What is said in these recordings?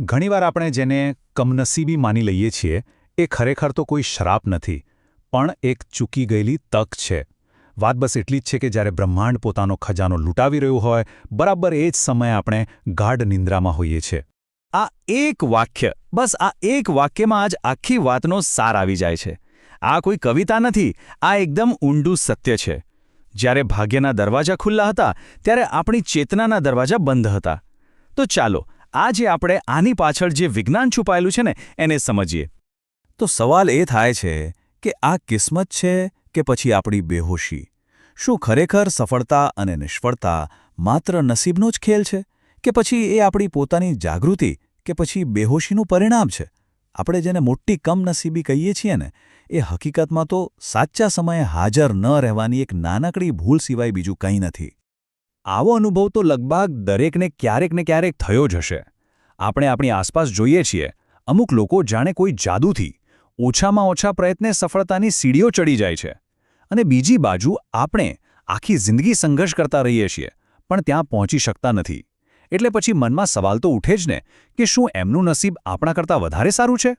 ઘણીવાર આપણે જેને કમનસીબી માની લઈએ છીએ, એ ખરેખર તો કોઈ શ્રાપ નથી, પણ એક ચૂકી ગયેલી તક છે. વાત બસ એટલી જ છે કે જ્યારે બ્રહ્માંડ પોતાનો ખજાનો લૂંટાવી રહ્યું હોય, બરાબર એ જ સમયે આપણે ગાઢ નિંદ્રામાં હોઈએ છીએ આ એક વાક્ય, બસ આ એક વાક્યમાં આજ આખી વાતનો સાર આવી જાય છે. આ કોઈ કવિતા નથી, આ એકદમ ઊંડું સત્ય છે. જ્યારે ભાગ્યના દરવાજા ખુલ્લા હતા, ત્યારે આપણી ચેતનાના દરવાજા બંધ હતા. તો ચાલો આજે આપણે આની પાછળ જે વિજ્ઞાન છુપાયેલું છે ને, એને સમજીએ. તો સવાલ એ થાય છે કે આ કિસ્મત છે કે પછી આપણી બેહોશી? શું ખરેખર સફળતા અને નિષ્ફળતા માત્ર નસીબનો જ ખેલ છે? કે પછી એ આપણી પોતાની જાગૃતિ કે પછી બેહોશીનું પરિણામ છે? આપણે જેને મોટી કમનસીબી કહીએ છીએ ને, એ હકીકતમાં તો સાચા સમયે હાજર ન રહેવાની એક નાનકડી ભૂલ સિવાય બીજું કંઈ નથી. આવો અનુભવ તો લગભગ દરેકને ક્યારેક ને ક્યારેક થયો જ હશે. આપણે આપણી આસપાસ જોઈએ છીએ, અમુક લોકો જાણે કોઈ જાદુથી, ઓછામાં ઓછા પ્રયત્ને સફળતાની સીડીઓ ચડી જાય છે. અને બીજી બાજુ આપણે આખી જિંદગી સંઘર્ષ કરતા રહીએ છીએ, પણ ત્યાં પહોંચી શકતા નથી. એટલે પછી મનમાં સવાલ તો ઉઠે જ ને, કે શું એમનું નસીબ આપણા કરતાં વધારે સારું છે?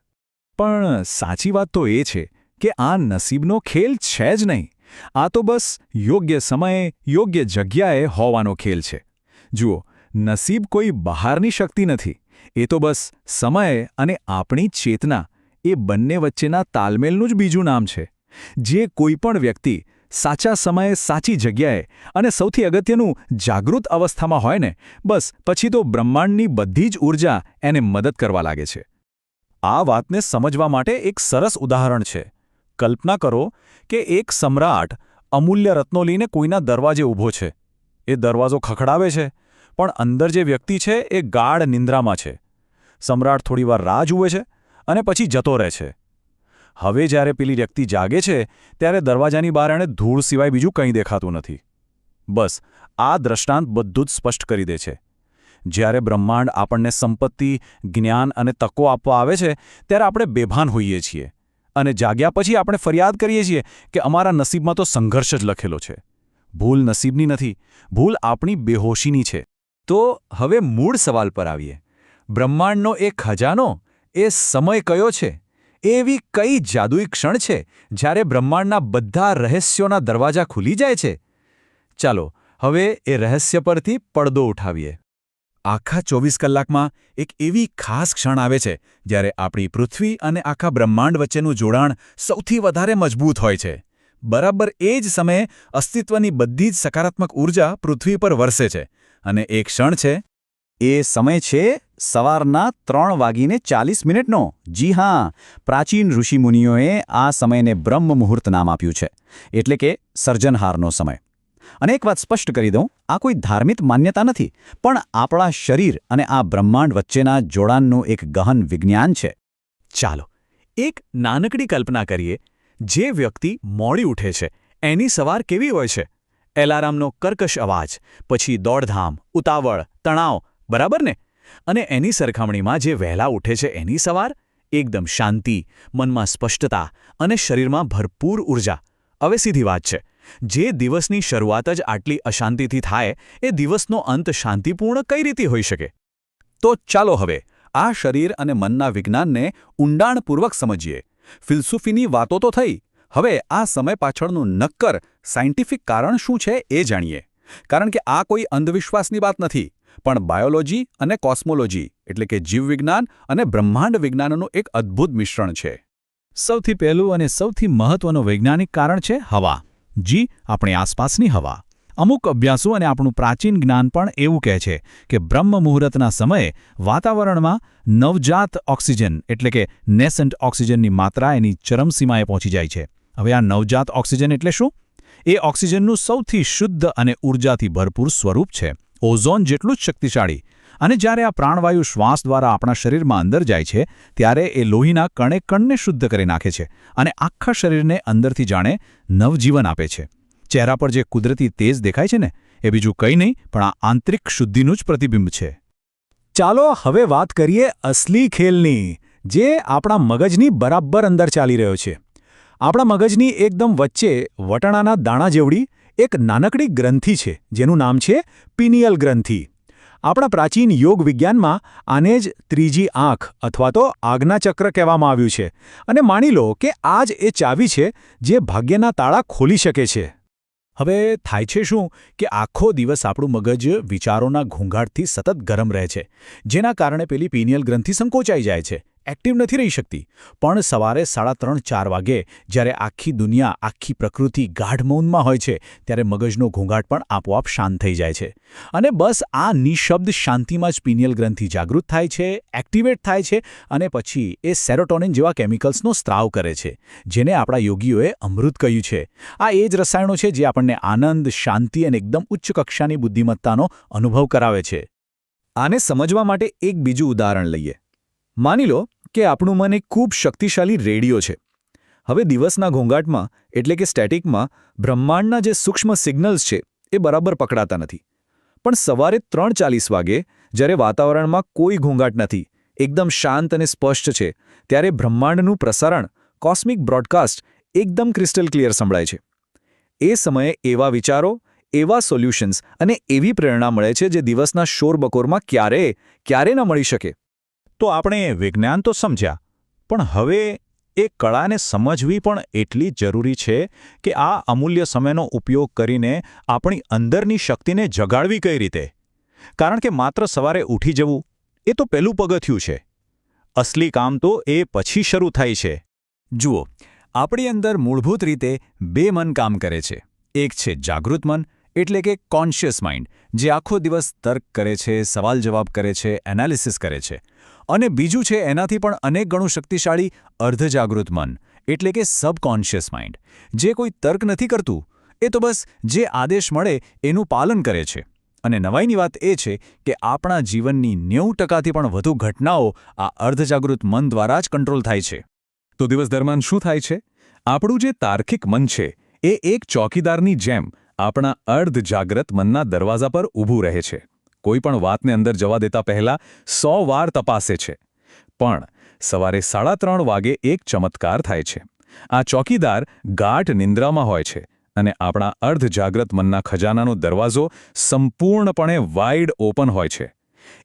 પણ સાચી વાત તો એ છે, કે આ નસીબનો ખેલ છે જ નહીં. આ તો બસ યોગ્ય સમયે યોગ્ય જગ્યાએ હોવાનો ખેલ છે. જુઓ, નસીબ કોઈ બહારની શક્તિ નથી. એ તો બસ સમય અને આપણી ચેતના, એ બંને વચ્ચેના તાલમેલનું જ બીજું નામ છે. જે કોઈપણ વ્યક્તિ સાચા સમયે સાચી જગ્યાએ અને સૌથી અગત્યનું જાગૃત અવસ્થામાં હોય ને, બસ પછી તો બ્રહ્માંડની બધી જ ઊર્જા એને મદદ કરવા લાગે છે. આ વાતને સમજવા માટે એક સરસ ઉદાહરણ છે. કલ્પના કરો કે એક સમ્રાટ અમૂલ્ય રત્નો લઈને કોઈના દરવાજે ઊભો છે. એ દરવાજો ખખડાવે છે, પણ અંદર જે વ્યક્તિ છે એ ગાઢ નિંદ્રામાં છે. સમ્રાટ થોડીવાર રાહ જુએ છે અને પછી જતો રહે છે. હવે જ્યારે પેલી વ્યક્તિ જાગે છે, ત્યારે દરવાજાની બહાર એણે ધૂળ સિવાય બીજું કંઈ દેખાતું નથી. બસ, આ દ્રષ્ટાંત બધું જ સ્પષ્ટ કરી દે છે. જ્યારે બ્રહ્માંડ આપણને સંપત્તિ, જ્ઞાન અને તકો આપવા આવે છે, ત્યારે આપણે બેભાન હોઈએ છીએ. અને જાગ્યા પછી આપણે ફરિયાદ કરીએ છીએ કે અમારા નસીબમાં તો સંઘર્ષ જ લખેલો છે. ભૂલ નસીબની નથી, ભૂલ આપણી બેહોશીની છે. તો હવે મૂળ સવાલ પર આવીએ. બ્રહ્માંડનો એ ખજાનો, એ સમય કયો છે? એવી કઈ જાદુઈ ક્ષણ છે જ્યારે બ્રહ્માંડના બધા રહસ્યોના દરવાજા ખુલી જાય છે? ચાલો, હવે એ રહસ્ય પરથી પડદો ઉઠાવીએ. આખા ચોવીસ કલાકમાં એક એવી ખાસ ક્ષણ આવે છે, જ્યારે આપણી પૃથ્વી અને આખા બ્રહ્માંડ વચ્ચેનું જોડાણ સૌથી વધારે મજબૂત હોય છે. બરાબર એ જ સમયે અસ્તિત્વની બધી જ સકારાત્મક ઊર્જા પૃથ્વી પર વરસે છે. અને એ ક્ષણ છે, એ સમય છે સવારના ત્રણ વાગીને ચાલીસ મિનિટનો. જી હા, પ્રાચીન ઋષિમુનિઓએ આ સમયને બ્રહ્મ મુહૂર્ત નામ આપ્યું છે. એટલે કે સર્જનહારનો સમય. અને એક વાત સ્પષ્ટ કરી દઉં. આ કોઈ ધાર્મિક માન્યતા નથી, પણ આપણા શરીર અને આ બ્રહ્માંડ વચ્ચેના જોડાણનું એક ગહન વિજ્ઞાન છે. ચાલો, એક નાનકડી કલ્પના કરીએ, જે વ્યક્તિ મોડી ઉઠે છે, એની સવાર કેવી હોય છે? એલારામનો કર્કશ અવાજ, પછી દોડધામ, ઉતાવળ, તણાવ, બરાબર ને? અને એની સરખામણીમાં જે વહેલા ઉઠે છે એની સવાર, એકદમ શાંતિ, મનમાં સ્પષ્ટતા અને શરીરમાં ભરપૂર ઊર્જા હવે સીધી વાત છે. જે દિવસની શરૂઆત જ આટલી અશાંતિથી થાય, એ દિવસનો અંત શાંતિપૂર્ણ કઈ રીતે હોઈ શકે? તો ચાલો હવે આ શરીર અને મનના વિજ્ઞાનને ઊંડાણપૂર્વક સમજીએ. ફિલસુફીની વાતો તો થઈ. હવે આ સમય પાછળનું નક્કર સાયન્ટિફિક કારણ શું છે એ જાણીએ. કારણ કે આ કોઈ અંધવિશ્વાસની વાત નથી, પણ બાયોલોજી અને કોસ્મોલોજી, એટલે કે જીવવિજ્ઞાન અને બ્રહ્માંડ વિજ્ઞાનનું એક અદ્ભુત મિશ્રણ છે. સૌથી પહેલું અને સૌથી મહત્વનું વૈજ્ઞાનિક કારણ છે હવા. જી, આપણી આસપાસની હવા. અમુક અભ્યાસો અને આપણું પ્રાચીન જ્ઞાન પણ એવું કહે છે કે બ્રહ્મ મુહૂર્તના સમયે વાતાવરણમાં નવજાત ઓક્સિજન એટલે કે નેસન્ટ ઓક્સિજનની માત્રા એની ચરમસીમાએ પહોંચી જાય છે. હવે આ નવજાત ઓક્સિજન એટલે શું? એ ઓક્સિજનનું સૌથી શુદ્ધ અને ઊર્જાથી ભરપૂર સ્વરૂપ છે. ઓઝોન જેટલું જ શક્તિશાળી અને જ્યારે આ પ્રાણવાયુ શ્વાસ દ્વારા આપણા શરીરમાં અંદર જાય છે, ત્યારે એ લોહીના કણે કણને શુદ્ધ કરી નાખે છે અને આખા શરીરને અંદરથી જાણે નવજીવન આપે છે. ચહેરા પર જે કુદરતી તેજ દેખાય છે ને, એ બીજું કંઈ નહીં, પણ આ આંતરિક શુદ્ધિનું જ પ્રતિબિંબ છે. ચાલો હવે વાત કરીએ અસલી ખેલની, જે આપણા મગજની બરાબર અંદર ચાલી રહ્યો છે. આપણા મગજની એકદમ વચ્ચે વટાણાના દાણા જેવડી એક નાનકડી ગ્રંથિ છે, જેનું નામ છે પિનિયલ ગ્રંથિ. આપણા પ્રાચીન યોગ વિજ્ઞાનમાં આને જ ત્રીજી આંખ અથવા તો આજ્ઞાચક્ર કહેવામાં આવ્યું છે. અને માની લો કે આ જ એ ચાવી છે જે ભાગ્યના તાળા ખોલી શકે છે. હવે થાય છે શું કે આખો દિવસ આપણું મગજ વિચારોના ઘોંઘાટથી સતત ગરમ રહે છે, જેના કારણે પેલી પીનિયલ ગ્રંથિ સંકોચાઈ જાય છે. એક્ટિવ નથી રહી શકતી. પણ સવારે સાડા ત્રણ, ચાર વાગે જ્યારે આખી દુનિયા, આખી પ્રકૃતિ ગાઢ મૌનમાં હોય છે, ત્યારે મગજનો ઘોંઘાટ પણ આપોઆપ શાંત થઈ જાય છે. અને બસ આ નિશબ્દ શાંતિમાં જ પિનિયલ ગ્રંથિ જાગૃત થાય છે, એક્ટિવેટ થાય છે અને પછી એ સેરોટોનિન જેવા કેમિકલ્સનો સ્ત્રાવ કરે છે, જેને આપણા યોગીઓએ અમૃત કહ્યું છે. આ એ જ રસાયણો છે જે આપણને આનંદ, શાંતિ અને એકદમ ઉચ્ચ કક્ષાની બુદ્ધિમત્તાનો અનુભવ કરાવે છે. આને સમજવા માટે એક બીજું ઉદાહરણ લઈએ. માની લો કે આપણું મન એક ખૂબ શક્તિશાળી રેડિયો છે. હવે દિવસના ઘોંઘાટમાં, એટલે કે સ્ટેટિકમાં, બ્રહ્માંડના જે સૂક્ષ્મ સિગ્નલ્સ છે, એ બરાબર પકડાતા નથી. પણ સવારે ત્રણ ચાલીસ વાગે, જ્યારે વાતાવરણમાં કોઈ ઘોંઘાટ નથી, એકદમ શાંત અને સ્પષ્ટ છે, ત્યારે બ્રહ્માંડનું પ્રસારણ, કોસ્મિક બ્રોડકાસ્ટ, એકદમ ક્રિસ્ટલ ક્લિયર સંભળાય છે. એ સમયે એવા વિચારો, એવા સોલ્યુશન્સ અને એવી પ્રેરણા મળે છે જે દિવસના શોરબકોરમાં ક્યારેય ક્યારે ન મળી શકે. તો આપણે વિજ્ઞાન તો સમજ્યા, પણ હવે એ કળાને સમજવી પણ એટલી જરૂરી છે કે આ અમૂલ્ય સમયનો ઉપયોગ કરીને આપણી અંદરની શક્તિને જગાડવી કઈ રીતે. કારણ કે માત્ર સવારે ઉઠી જવું, એ તો પહેલું પગથિયું છે. અસલી કામ તો એ પછી શરૂ થાય છે. જુઓ, આપણી અંદર મૂળભૂત રીતે બે મન કામ કરે છે. એક છે જાગૃત મન, એટલે કે કોન્શિયસ માઇન્ડ જે આખો દિવસ તર્ક કરે છે, સવાલ જવાબ કરે છે એનાલિસિસ કરે છે. અને બીજું છે એનાથી પણ અનેક ગણું શક્તિશાળી અર્ધજાગૃત મન, એટલે કે સબકોન્શિયસ માઇન્ડ. જે કોઈ તર્ક નથી કરતું, એ તો બસ જે આદેશ મળે એનું પાલન કરે છે. અને નવાઈની વાત એ છે કે આપણા જીવનની નેવું ટકાથી પણ વધુ ઘટનાઓ આ અર્ધજાગૃત મન દ્વારા જ કંટ્રોલ થાય છે. તો દિવસ દરમિયાન શું થાય છે? આપણું જે તાર્કિક મન છે, એ એક ચોકીદારની જેમ આપણા અર્ધજાગ્રત મનના દરવાજા પર ઊભું રહે છે. કોઈ પણ વાતને અંદર જવા દેતા પહેલા સો વાર તપાસે છે. પણ સવારે સાડા ત્રણ વાગે એક ચમત્કાર થાય છે. આ ચોકીદાર ગાઢ નિંદ્રામાં હોય છે અને આપણા અર્ધ જાગ્રત મનના ખજાનાનો દરવાજો સંપૂર્ણપણે વાઇડ ઓપન હોય છે.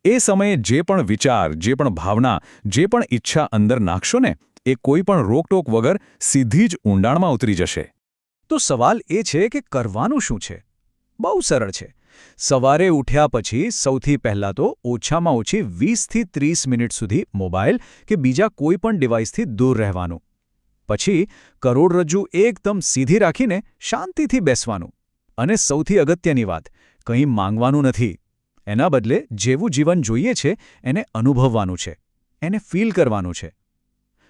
એ સમયે જે પણ વિચાર, જે પણ ભાવના, જે પણ ઈચ્છા અંદર નાખશો ને, એ કોઈ પણ રોકટોક વગર સીધી જ ઊંડાણમાં ઉતરી જશે. તો સવાલ એ છે કે કરવાનું શું છે? બહુ સરળ છે. સવારે ઉઠ્યા પછી સૌથી પહેલાં તો ઓછામાં ઓછી વીસથી ત્રીસ મિનિટ સુધી મોબાઈલ કે બીજા કોઈ પણ ડિવાઇસથી દૂર રહેવાનું. પછી કરોડરજ્જુ એકદમ સીધી રાખીને શાંતિથી બેસવાનું. અને સૌથી અગત્યની વાત, કંઈ માંગવાનું નથી. એના બદલે જેવું જીવન જોઈએ છે, એને અનુભવવાનું છે. એને ફીલ કરવાનું છે.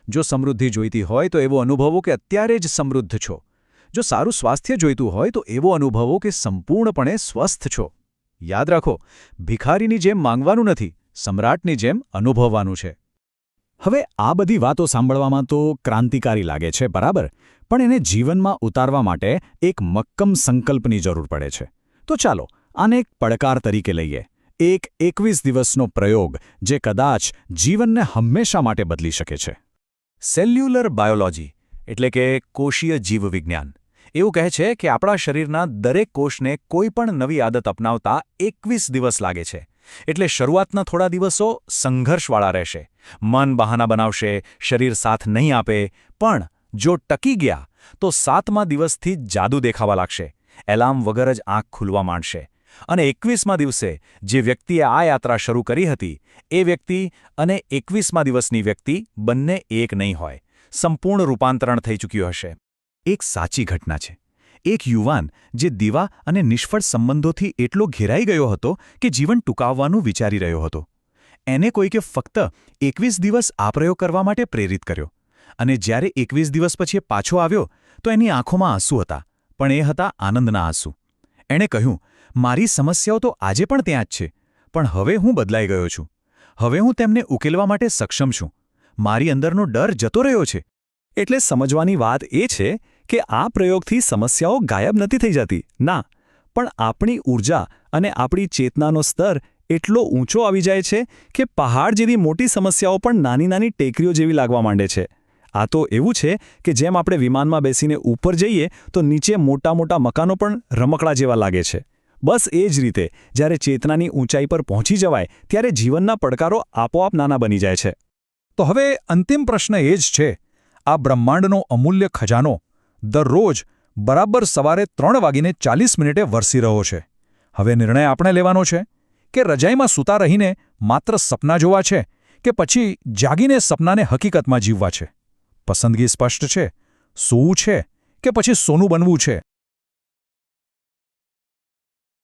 જો સમૃદ્ધિ જોઈતી હોય તો એવો અનુભવો કે અત્યારે જ સમૃદ્ધ છો. જો સારું સ્વાસ્થ્ય જોઈતું હોય તો એવો અનુભવો કે સંપૂર્ણપણે સ્વસ્થ છો. યાદ રાખો, ભિખારીની જેમ માંગવાનું નથી, સમ્રાટની જેમ અનુભવવાનું છે. હવે આ બધી વાતો સાંભળવામાં તો ક્રાંતિકારી લાગે છે, બરાબર? પણ એને જીવનમાં ઉતારવા માટે એક મક્કમ સંકલ્પની જરૂર પડે છે. તો ચાલો, આને એક પડકાર તરીકે લઈએ. એક એકવીસ દિવસનો પ્રયોગ જે કદાચ જીવનને હંમેશા માટે બદલી શકે છે. સેલ્યુલર બાયોલોજી, એટલે કે કોષીય જીવવિજ્ઞાન. એવું કહે છે કે આપણા શરીરના દરેક કોષને કોઈ પણ નવી આદત અપનાવતા એકવીસ દિવસ લાગે છે. એટલે શરૂઆતના થોડા દિવસો સંઘર્ષવાળા રહેશે. મન બહાના બનાવશે, શરીર સાથ નહીં આપે, પણ જો ટકી ગયા, તો સાતમા દિવસથી જાદુ દેખાવા લાગશે. એલાર્મ વગર જ આંખ ખુલવા માંડશે. અને એકવીસમા દિવસે જે વ્યક્તિએ આ યાત્રા શરૂ કરી હતી, એ વ્યક્તિ અને એકવીસમા દિવસની વ્યક્તિ બંને એક નહીં હોય. સંપૂર્ણ રૂપાંતરણ થઈ ચૂક્યું હશે. એક સાચી ઘટના છે. એક યુવાન જે દીવા અને નિષ્ફળ સંબંધોથી એટલો ઘેરાઈ ગયો હતો કે જીવન ટૂંકાવવાનું વિચારી રહ્યો હતો. એને કોઈકે ફક્ત એકવીસ દિવસ આ પ્રયોગ કરવા માટે પ્રેરિત કર્યો અને જ્યારે એકવીસ દિવસ પછી પાછો આવ્યો તો એની આંખોમાં આંસુ હતા, પણ એ હતા આનંદના આંસુ. એણે કહ્યું, મારી સમસ્યાઓ તો આજે પણ ત્યાં જ છે, પણ હવે હું બદલાઈ ગયો છું. હવે હું તેમને ઉકેલવા માટે સક્ષમ છું. મારી અંદરનો ડર જતો રહ્યો છે. એટલે સમજવાની વાત એ છે કે આ પ્રયોગથી સમસ્યાઓ ગાયબ નથી થઈ જતી. ના, પણ આપણી ઊર્જા અને આપણી ચેતનાનો સ્તર એટલો ઊંચો આવી જાય છે કે પહાડ જેવી મોટી સમસ્યાઓ પણ નાની નાની ટેકરીઓ જેવી લાગવા માંડે છે. આ તો એવું છે કે જેમ આપણે વિમાનમાં બેસીને ઉપર જઈએ, તો નીચે મોટા મોટા મકાનો પણ રમકડા જેવા લાગે છે. બસ એ જ રીતે, જ્યારે ચેતનાની ઊંચાઈ પર પહોંચી જવાય, ત્યારે જીવનના પડકારો આપોઆપ નાના બની જાય છે. તો હવે અંતિમ પ્રશ્ન એ જ છે, આ બ્રહ્માંડનો અમૂલ્ય ખજાનો દરરોજ બરાબર સવારે ત્રણ વાગીને ચાલીસ મિનિટે વરસી રહ્યો છે. હવે નિર્ણય આપણે લેવાનો છે કે રજાઈમાં સૂતા રહીને માત્ર સપના જોવા છે કે પછી જાગીને સપનાને હકીકતમાં જીવવા છે? પસંદગી સ્પષ્ટ છે? સૂવું છે કે પછી સોનું બનવું છે?